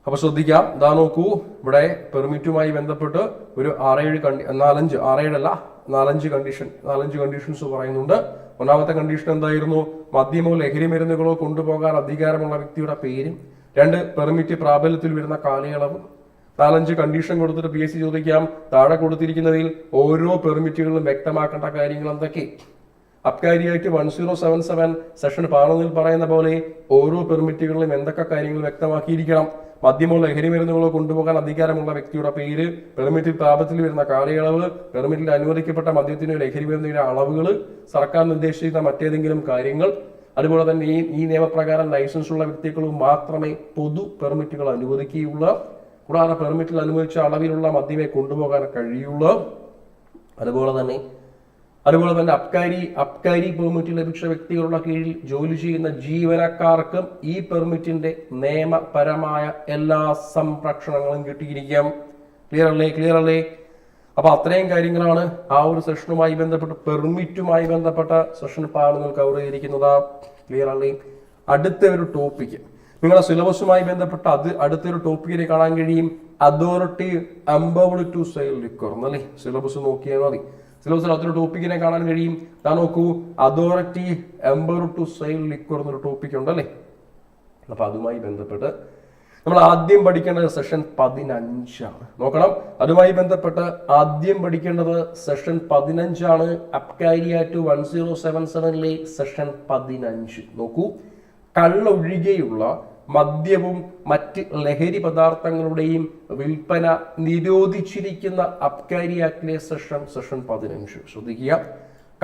അപ്പൊ ശ്രദ്ധിക്കാം. ഇതാ നോക്കൂ ഇവിടെ പെർമിറ്റുമായി ബന്ധപ്പെട്ട് ഒരു ആറേഴ് കണ്ടി നാലഞ്ച് ആറേഴല്ല നാലഞ്ച് കണ്ടീഷൻ നാലഞ്ച് കണ്ടീഷൻസ് പറയുന്നുണ്ട്. ഒന്നാമത്തെ കണ്ടീഷൻ എന്തായിരുന്നു? മദ്യമോ ലഹരി മരുന്നുകളോ കൊണ്ടുപോകാൻ അധികാരമുള്ള വ്യക്തിയുടെ പേരും രണ്ട് പെർമിറ്റ് പ്രാബല്യത്തിൽ വരുന്ന കാലയളവ് നാലഞ്ച് കണ്ടീഷൻ കൊടുത്തിട്ട് പി എസ് സി ചോദിക്കാം താഴെ കൊടുത്തിരിക്കുന്നതിൽ ഓരോ പെർമിറ്റുകളിലും വ്യക്തമാക്കേണ്ട കാര്യങ്ങൾ എന്തൊക്കെ? Abkari act one zero seven seven section പാർലമെന്റിൽ പറയുന്ന പോലെ ഓരോ പെർമിറ്റുകളിലും എന്തൊക്കെ കാര്യങ്ങൾ വ്യക്തമാക്കിയിരിക്കണം? മദ്യമോ ലഹരി മരുന്നുകളോ കൊണ്ടുപോകാൻ അധികാരമുള്ള വ്യക്തിയുടെ പേര് പെർമിറ്റിൽ പ്രാപത്തിൽ വരുന്ന കാലയളവ് പെർമിറ്റിൽ അനുവദിക്കപ്പെട്ട മദ്യത്തിനോ ലഹരി മരുന്നിന്റെ അളവുകൾ സർക്കാർ നിർദ്ദേശിക്കുന്ന മറ്റേതെങ്കിലും കാര്യങ്ങൾ അതുപോലെ തന്നെ ഈ ഈ നിയമപ്രകാരം ലൈസൻസ് ഉള്ള വ്യക്തികളും മാത്രമേ പൊതു പെർമിറ്റുകൾ അനുവദിക്കുകയുള്ളൂ. കൂടാതെ പെർമിറ്റിൽ അനുവദിച്ച അളവിലുള്ള മദ്യമേ കൊണ്ടുപോകാൻ കഴിയുള്ളൂ. അതുപോലെ തന്നെ അതുപോലെ തന്നെ അബ്കാരി അബ്കാരി പെർമിറ്റ് ലഭിച്ച വ്യക്തികളുടെ കീഴിൽ ജോലി ചെയ്യുന്ന ജീവനക്കാർക്കും ഈ പെർമിറ്റിന്റെ നിയമപരമായ എല്ലാ സംരക്ഷണങ്ങളും കിട്ടിയിരിക്കാം. ക്ലിയർ അല്ലേ? ക്ലിയർ അല്ലേ? അപ്പൊ അത്രയും കാര്യങ്ങളാണ് ആ ഒരു സെഷനുമായി ബന്ധപ്പെട്ട് പെർമിറ്റുമായി ബന്ധപ്പെട്ട സെഷൻ പാളുകൾ കവർ ചെയ്തിരിക്കുന്നത് ക്ലിയർ അല്ലേ അടുത്ത ഒരു ടോപ്പിക് നിങ്ങളെ സിലബസുമായി ബന്ധപ്പെട്ട അത് അടുത്തൊരു ടോപ്പിക്കിനെ കാണാൻ കഴിയും. Authority empowered to sale liquor എന്നല്ലേ? സിലബസ് നോക്കിയാൽ മതി. സിലബസിൽ അതൊരു ടോപ്പിക്കിനെ കാണാൻ കഴിയും. ഞാൻ നോക്കൂ. Authority empower to sale liquor എന്നൊരു ടോപ്പിക് ഉണ്ടല്ലേ? അപ്പൊ അതുമായി ബന്ധപ്പെട്ട് നമ്മൾ ആദ്യം പഠിക്കേണ്ടത് സെഷൻ പതിനഞ്ചാണ്. നോക്കണം. അതുമായി ബന്ധപ്പെട്ട് ആദ്യം പഠിക്കേണ്ടത് സെഷൻ പതിനഞ്ചാണ്. അപ്കാരിയ ടു വൺ സീറോ സെവൻ സെവനിലെ സെഷൻ പതിനഞ്ച്. നോക്കൂ. കള്ളൊഴികെയുള്ള മദ്യവും മറ്റ് ലഹരി പദാർത്ഥങ്ങളുടെയും വിൽപ്പന നിരോധിച്ചിരിക്കുന്ന അബ്കാരി ആക്ടിലെ സെഷൻ സെഷൻ പതിനഞ്ച്. ശ്രദ്ധിക്കുക.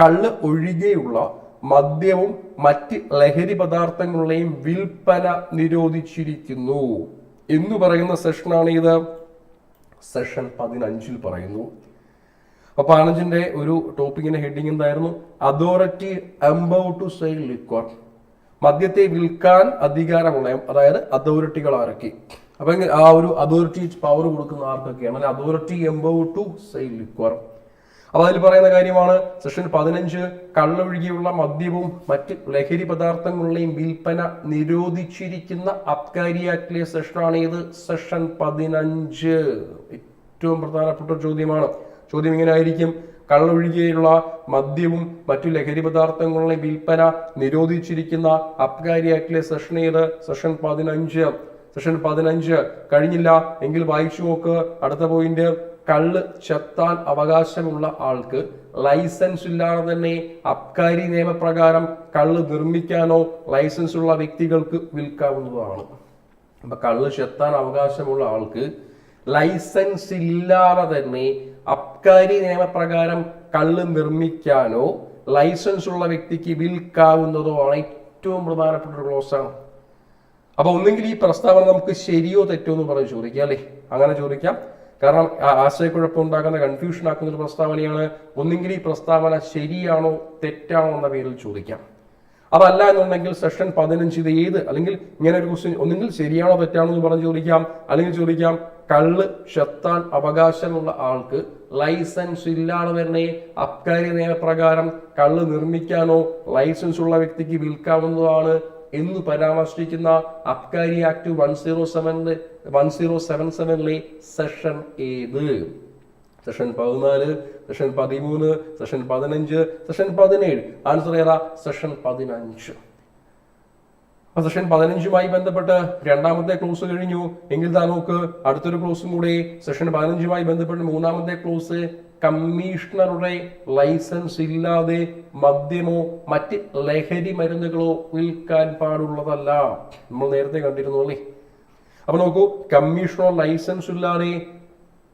കള്ള് ഒഴികെയുള്ള മദ്യവും മറ്റ് ലഹരി പദാർത്ഥങ്ങളുടെയും വിൽപ്പന നിരോധിച്ചിരിക്കുന്നു. എന്ന് പറയുന്ന സെഷനാണ് ഇത്. സെഷൻ പതിനഞ്ചിൽ പറയുന്നു. അപ്പൊ പതിനഞ്ചിന്റെ ഒരു ടോപ്പിക്കിന്റെ ഹെഡിങ് എന്തായിരുന്നു? Authority empowered to sale liquor മദ്യത്തെ വിൽക്കാൻ അധികാരമുള്ള അതായത് അതോറിറ്റികൾ ആരൊക്കെ? അപ്പൊ ആ ഒരു അതോറിറ്റി പവർ കൊടുക്കുന്ന ആർക്കൊക്കെയാണ്? Authority empowered to sale liquor അപ്പൊ അതിൽ പറയുന്ന കാര്യമാണ് സെക്ഷൻ പതിനഞ്ച് കള്ളൊഴുകിയുള്ള മദ്യവും മറ്റ് ലഹരി പദാർത്ഥങ്ങളുടെയും വിൽപ്പന നിരോധിച്ചിരിക്കുന്ന അബ്കാരി ആക്ടിലെ സെഷനാണ് ഇത്. സെഷൻ പതിനഞ്ച്. ഏറ്റവും പ്രധാനപ്പെട്ട ചോദ്യമാണ്. ചോദ്യം ഇങ്ങനെ ആയിരിക്കും. കള്ളൊഴികെയുള്ള മദ്യവും മറ്റു ലഹരി പദാർത്ഥങ്ങളുടെയും വിൽപ്പന നിരോധിച്ചിരിക്കുന്ന അബ്കാരി ആക്ടിലെ സെഷൻ ഏത്? സെഷൻ പതിനഞ്ച്. സെഷൻ പതിനഞ്ച് കഴിഞ്ഞില്ല. എങ്കിൽ വായിച്ചു നോക്ക്. അടുത്ത പോയിന്റ് കള്ള് ചെത്താൻ അവകാശമുള്ള ആൾക്ക് ലൈസൻസ് ഇല്ലാതെ തന്നെ അബ്കാരി നിയമപ്രകാരം കള്ള് നിർമ്മിക്കാനോ ലൈസൻസ് ഉള്ള വ്യക്തികൾക്ക് വിൽക്കാവുന്നതാണ്. അപ്പൊ കള്ള് ചെത്താൻ അവകാശമുള്ള ആൾക്ക് ലൈസൻസ് ഇല്ലാതെ തന്നെ അബ്കാരി നിയമപ്രകാരം കള്ള് നിർമ്മിക്കാനോ ലൈസൻസ് ഉള്ള വ്യക്തിക്ക് വിൽക്കാവുന്നതോ ആണ് ഏറ്റവും പ്രധാനപ്പെട്ട ഒരു ക്ലോസ് അപ്പൊ ഒന്നെങ്കിൽ ഈ പ്രസ്താവന നമുക്ക് ശരിയോ തെറ്റോ എന്ന് പറഞ്ഞ് ചോദിക്കാം അല്ലേ? അങ്ങനെ ചോദിക്കാം. കാരണം ആശയക്കുഴപ്പം ഉണ്ടാക്കുന്ന കൺഫ്യൂഷൻ ആക്കുന്ന ഒരു പ്രസ്താവനയാണ്. ഒന്നെങ്കിൽ ഈ പ്രസ്താവന ശരിയാണോ തെറ്റാണോ എന്ന പേരിൽ ചോദിക്കാം. അതല്ല എന്നുണ്ടെങ്കിൽ സെഷൻ പതിനഞ്ച് ഇത് ഏത്? അല്ലെങ്കിൽ ഇങ്ങനെ ഒരു ക്വസ്റ്റ്യൻ ഒന്നെങ്കിൽ ശരിയാണോ തെറ്റാണോ എന്ന് പറഞ്ഞ് ചോദിക്കാം. അല്ലെങ്കിൽ ചോദിക്കാം കള്ള് ഷെത്താൻ അവകാശമുള്ള ആൾക്ക് ലൈസൻസ് ഇല്ലാതെ തന്നെ അബ്കാരി നിയമപ്രകാരം കള്ള് നിർമ്മിക്കാനോ ലൈസൻസ് ഉള്ള വ്യക്തിക്ക് വിൽക്കാവുന്നതാണ് എന്ന് പരാമർശിക്കുന്ന അബ്കാരി ആക്ട് വൺ സീറോ സെവനിലെ വൺ സീറോ സെവൻ സെവനിലെ സെഷൻ ഏത്? സെഷൻ പതിനാല് സെഷൻ പതിമൂന്ന് സെഷൻ പതിനഞ്ച് സെഷൻ പതിനേഴ്. ആൻസർ ഏതാ? സെഷൻ പതിനഞ്ച്. അപ്പൊ സെഷൻ പതിനഞ്ചുമായി ബന്ധപ്പെട്ട് രണ്ടാമത്തെ ക്ലോസ് കഴിഞ്ഞു. എങ്കിൽ താ നോക്ക് അടുത്തൊരു ക്ലോസും കൂടെ. സെഷൻ പതിനഞ്ചുമായി ബന്ധപ്പെട്ട് മൂന്നാമത്തെ ക്ലോസ് കമ്മീഷണറുടെ ലൈസൻസ് ഇല്ലാതെ മദ്യമോ മറ്റ് ലഹരി മരുന്നുകളോ വിൽക്കാൻ പാടുള്ളതല്ല. നമ്മൾ നേരത്തെ കണ്ടിരുന്നു അല്ലേ? അപ്പൊ നോക്കൂ കമ്മീഷണോ ലൈസൻസ് ഇല്ലാതെ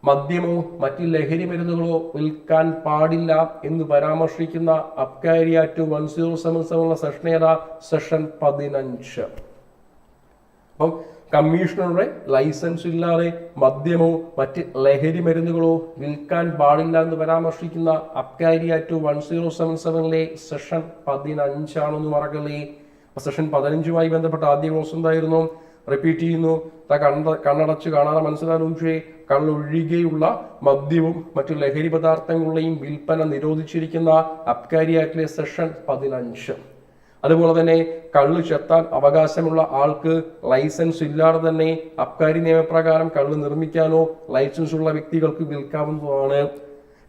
മദ്യമോ മറ്റ് ലഹരി മരുന്നുകളോ വിൽക്കാൻ പാടില്ല എന്ന് പരാമർശിക്കുന്ന Abkari act one zero seven seven section ഏതാ സെഷൻ പതിനഞ്ച്. അപ്പം കമ്മീഷണറുടെ ലൈസൻസ് ഇല്ലാതെ മദ്യമോ മറ്റ് ലഹരി മരുന്നുകളോ വിൽക്കാൻ പാടില്ല എന്ന് പരാമർശിക്കുന്ന Abkari act one zero seven സെവനിലെ section പതിനഞ്ചാണെന്ന് മറക്കല്ലേ? സെഷൻ പതിനഞ്ചുമായി ബന്ധപ്പെട്ട ആദ്യ ക്ലോസ് എന്തായിരുന്നു? റിപ്പീറ്റ് ചെയ്യുന്നു. കണ്ട കണ്ണടച്ച് കാണാതെ മനസ്സിലാലോചിച്ചേ കള്ളൊഴികെയുള്ള മദ്യവും മറ്റു ലഹരി പദാർത്ഥങ്ങളുടെയും വിൽപ്പന നിരോധിച്ചിരിക്കുന്ന അബ്കാരി ആക്ടിലെ സെഷൻ പതിനഞ്ച്. അതുപോലെ തന്നെ കള്ള് ചെത്താൻ അവകാശമുള്ള ആൾക്ക് ലൈസൻസ് ഇല്ലാതെ തന്നെ അബ്കാരി നിയമപ്രകാരം കള്ള് നിർമ്മിക്കാനോ ലൈസൻസ് ഉള്ള വ്യക്തികൾക്ക് വിൽക്കാവുന്നതാണ്.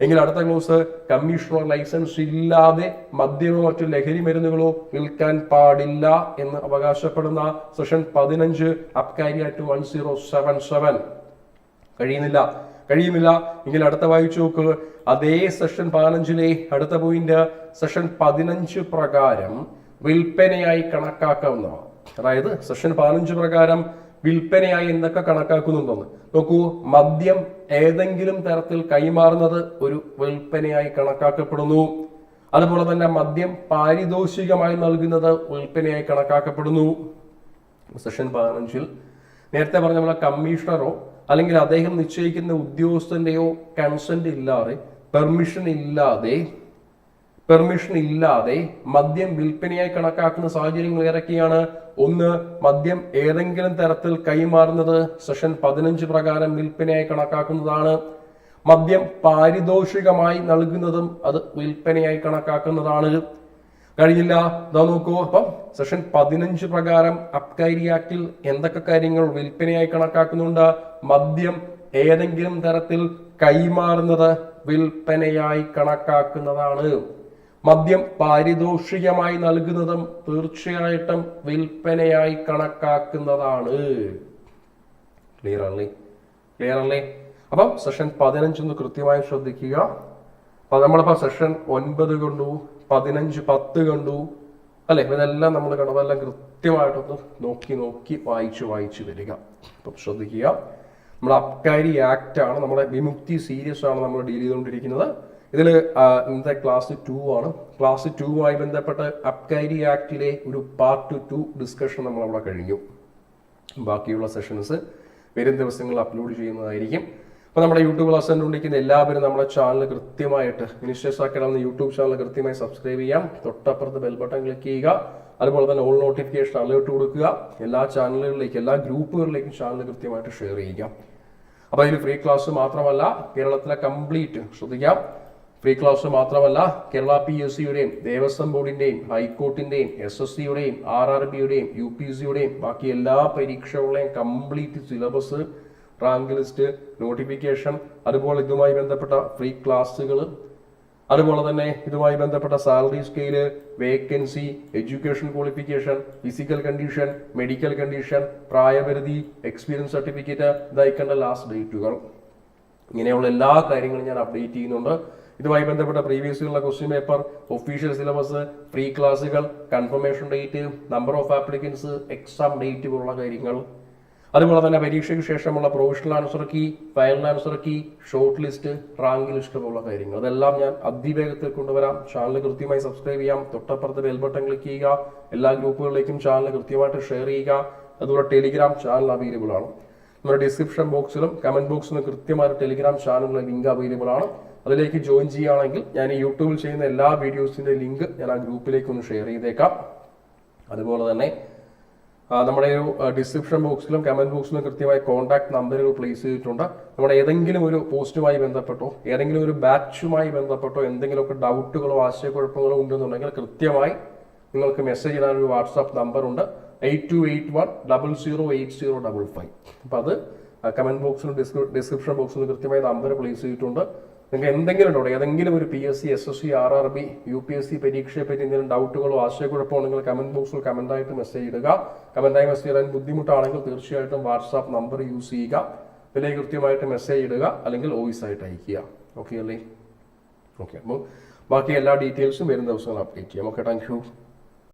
എങ്കിൽ അടുത്ത ക്ലോസ് കമ്മീഷണർ ലൈസൻസ് ഇല്ലാതെ മദ്യമോ മറ്റു ലഹരി മരുന്നുകളോ വിൽക്കാൻ പാടില്ല എന്ന് അവകാശപ്പെടുന്ന സെഷൻ പതിനഞ്ച് Abkari act one zero seven seven. കഴിയുന്നില്ല കഴിയുന്നില്ല. എങ്കിൽ അടുത്ത വായിച്ചു നോക്ക്. അതേ സെഷൻ പതിനഞ്ചിലെ അടുത്ത പോയിന്റ് സെഷൻ പതിനഞ്ച് പ്രകാരം വിൽപ്പനയായി കണക്കാക്കാവുന്നതാണ് അതായത് സെക്ഷൻ പതിനഞ്ച് പ്രകാരം വിൽപ്പനയായി എന്തൊക്കെ കണക്കാക്കുന്നുണ്ടെന്ന്. നോക്കൂ മദ്യം ഏതെങ്കിലും തരത്തിൽ കൈമാറുന്നത് ഒരു വിൽപ്പനയായി കണക്കാക്കപ്പെടുന്നു. അതുപോലെ തന്നെ മദ്യം പാരിതോഷികമായി നൽകുന്നത് വിൽപ്പനയായി കണക്കാക്കപ്പെടുന്നു. സെഷൻ പതിനഞ്ചിൽ നേരത്തെ പറഞ്ഞ പോലെ കമ്മീഷണറോ അല്ലെങ്കിൽ അദ്ദേഹം നിശ്ചയിക്കുന്ന ഉദ്യോഗസ്ഥന്റെയോ കൺസെന്റ് ഇല്ലാതെ പെർമിഷൻ ഇല്ലാതെ പെർമിഷൻ ഇല്ലാതെ മദ്യം വിൽപ്പനയായി കണക്കാക്കുന്ന സാഹചര്യങ്ങൾ ഏതൊക്കെയാണ്? ഒന്ന് മദ്യം ഏതെങ്കിലും തരത്തിൽ കൈമാറുന്നത് സെഷൻ പതിനഞ്ച് പ്രകാരം വിൽപ്പനയായി കണക്കാക്കുന്നതാണ്. മദ്യം പാരിതോഷികമായി നൽകുന്നതും അത് വിൽപ്പനയായി കണക്കാക്കുന്നതാണ്. കഴിഞ്ഞില്ല ഇതാ നോക്കൂ. അപ്പം സെഷൻ പതിനഞ്ച് പ്രകാരം അബ്കാരി ആക്ടിൽ എന്തൊക്കെ കാര്യങ്ങൾ വിൽപ്പനയായി കണക്കാക്കുന്നുണ്ട്? മദ്യം ഏതെങ്കിലും തരത്തിൽ കൈമാറുന്നത് വിൽപ്പനയായി കണക്കാക്കുന്നതാണ്. മദ്യം പാരിതോഷികമായി നൽകുന്നതും തീർച്ചയായിട്ടും വിൽപ്പനയായി കണക്കാക്കുന്നതാണ്. ക്ലിയർ അല്ലേ ക്ലിയർ അല്ലേ അപ്പം സെഷൻ പതിനഞ്ചൊന്ന് കൃത്യമായി ശ്രദ്ധിക്കുക. നമ്മളിപ്പോ സെഷൻ ഒൻപത് കണ്ടു പതിനഞ്ച് പത്ത് കണ്ടു അല്ലെ? ഇതെല്ലാം നമ്മൾ കണ്ടതെല്ലാം കൃത്യമായിട്ടൊന്ന് നോക്കി നോക്കി വായിച്ചു വായിച്ചു വരിക. അപ്പം ശ്രദ്ധിക്കുക. നമ്മൾ അബ്കാരി ആക്ട് ആണ് നമ്മുടെ വിമുക്തി സീരിയസ് ആണ് നമ്മൾ ഡീൽ ചെയ്തുകൊണ്ടിരിക്കുന്നത്. ഇതിൽ ഇന്നത്തെ ക്ലാസ് ടു ആണ്. ക്ലാസ് ടുവുമായി ബന്ധപ്പെട്ട് അബ്കാരി ആക്ടിലെ ഒരു പാർട്ട് ടു ഡിസ്കഷൻ നമ്മൾ അവിടെ കഴിഞ്ഞു. ബാക്കിയുള്ള സെഷൻസ് വരും ദിവസങ്ങളിൽ അപ്ലോഡ് ചെയ്യുന്നതായിരിക്കും. അപ്പോൾ നമ്മുടെ യൂട്യൂബ് ക്ലാസ് കണ്ടുകൊണ്ടിരിക്കുന്ന എല്ലാവരും നമ്മുടെ ചാനൽ കൃത്യമായിട്ട് മിനിസ്റ്റേഴ്സ് അക്കാഡമി യൂട്യൂബ് ചാനൽ കൃത്യമായി സബ്സ്ക്രൈബ് ചെയ്യാം. തൊട്ടപ്പുറത്ത് ബെൽ ബട്ടൺ ക്ലിക്ക് ചെയ്യുക. അതുപോലെ തന്നെ ഓൾ നോട്ടിഫിക്കേഷൻ അലേർട്ട് കൊടുക്കുക. എല്ലാ ചാനലുകളിലേക്കും എല്ലാ ഗ്രൂപ്പുകളിലേക്കും ചാനൽ കൃത്യമായിട്ട് ഷെയർ ചെയ്യുക. അപ്പോൾ അതിൽ ഫ്രീ ക്ലാസ് മാത്രമല്ല കേരളത്തിലെ കംപ്ലീറ്റ് ശ്രദ്ധിക്കാം. ഫ്രീ ക്ലാസ് മാത്രമല്ല കേരള പി എസ് സിയുടെയും ദേവസ്വം ബോർഡിന്റെയും ഹൈക്കോർട്ടിന്റെയും എസ് എസ് സിയുടെയും ആർ ആർ ബിയുടെയും യു പി സിയുടെയും ബാക്കി എല്ലാ പരീക്ഷകളുടെയും complete syllabus rank list notification അതുപോലെ ഇതുമായി ബന്ധപ്പെട്ട ഫ്രീ ക്ലാസ്സുകൾ അതുപോലെ തന്നെ ഇതുമായി ബന്ധപ്പെട്ട salary scale vacancy education qualification physical condition medical condition പ്രായപരിധി എക്സ്പീരിയൻസ് സർട്ടിഫിക്കറ്റ് ഇതായിക്കേണ്ട ലാസ്റ്റ് ഡേറ്റുകൾ ഇങ്ങനെയുള്ള എല്ലാ കാര്യങ്ങളും ഞാൻ അപ്ഡേറ്റ് ചെയ്യുന്നുണ്ട്. ഇതുമായി ബന്ധപ്പെട്ട പ്രീവിയസ് ഉള്ള question paper official syllabus free ക്ലാസുകൾ confirmation date number of applicants exam date പോലുള്ള കാര്യങ്ങൾ. അതുപോലെ തന്നെ പരീക്ഷയ്ക്ക് ശേഷമുള്ള provisional answer key final answer key short list rank list പോലുള്ള കാര്യങ്ങൾ. അതെല്ലാം ഞാൻ അതിവേഗത്തിൽ കൊണ്ടുവരാം. ചാനൽ കൃത്യമായി സബ്സ്ക്രൈബ് ചെയ്യാം. തൊട്ടപ്പുറത്ത് ബെൽ ബട്ടൺ ക്ലിക്ക് ചെയ്യുക. എല്ലാ ഗ്രൂപ്പുകളിലേക്കും ചാനൽ കൃത്യമായിട്ട് ഷെയർ ചെയ്യുക. അതുപോലെ ടെലിഗ്രാം ചാനൽ അവൈലബിൾ ആണ്. നമ്മുടെ ഡിസ്ക്രിപ്ഷൻ ബോക്സിലും കമന്റ് ബോക്സിലും കൃത്യമായ ടെലിഗ്രാം ചാനലിലെ ലിങ്ക് അവൈലബിൾ ആണ്. അതിലേക്ക് ജോയിൻ ചെയ്യുകയാണെങ്കിൽ ഞാൻ യൂട്യൂബിൽ ചെയ്യുന്ന എല്ലാ വീഡിയോസിന്റെ ലിങ്ക് ഞാൻ ആ ഗ്രൂപ്പിലേക്ക് ഒന്ന് ഷെയർ ചെയ്തേക്കാം. അതുപോലെ തന്നെ നമ്മുടെ ഒരു ഡിസ്ക്രിപ്ഷൻ ബോക്സിലും കമന്റ് ബോക്സിലും കൃത്യമായി കോൺടാക്ട് നമ്പറുകൾ പ്ലേസ് ചെയ്തിട്ടുണ്ട്. നമ്മുടെ ഏതെങ്കിലും ഒരു പോസ്റ്റുമായി ബന്ധപ്പെട്ടോ ഏതെങ്കിലും ഒരു ബാച്ചുമായി ബന്ധപ്പെട്ടോ എന്തെങ്കിലുമൊക്കെ ഡൗട്ടുകളോ ആശയക്കുഴപ്പങ്ങളോ ഉണ്ടെന്നുണ്ടെങ്കിൽ കൃത്യമായി നിങ്ങൾക്ക് മെസ്സേജ് ഇടാൻ ഒരു വാട്സാപ്പ് നമ്പർ ഉണ്ട്. Eight two eight one double zero eight zero double five അപ്പോൾ അത് കമന്റ് ബോക്സിലും ഡിസ്ക്രിപ്ഷൻ ബോക്സിലും കൃത്യമായി നമ്പർ പ്ലേസ് ചെയ്തിട്ടുണ്ട്. നിങ്ങൾക്ക് എന്തെങ്കിലും ഉണ്ടോ? ഏതെങ്കിലും ഒരു P S C S S C R R B U P S C പരീക്ഷയെ പറ്റി എന്തെങ്കിലും ഡൗട്ടുകളോ ആശയക്കുഴപ്പമോ നിങ്ങൾ കമന്റ് ബോക്സിൽ കമന്റായിട്ട് മെസ്സേജ് ഇടുക. കമന്റായി മെസ്സേജ് ഇടാൻ ബുദ്ധിമുട്ടാണെങ്കിൽ തീർച്ചയായിട്ടും വാട്സാപ്പ് നമ്പർ യൂസ് ചെയ്യുക. വിലയെ കൃത്യമായിട്ട് മെസ്സേജ് ഇടുക അല്ലെങ്കിൽ വോയിസ് ആയിട്ട് അയക്കുക ഓക്കെ അല്ലേ? ഓക്കെ അപ്പോൾ ബാക്കി എല്ലാ ഡീറ്റെയിൽസും വരുന്ന ദിവസങ്ങൾ അപ്ഡേറ്റ് ചെയ്യാം. Okay thank you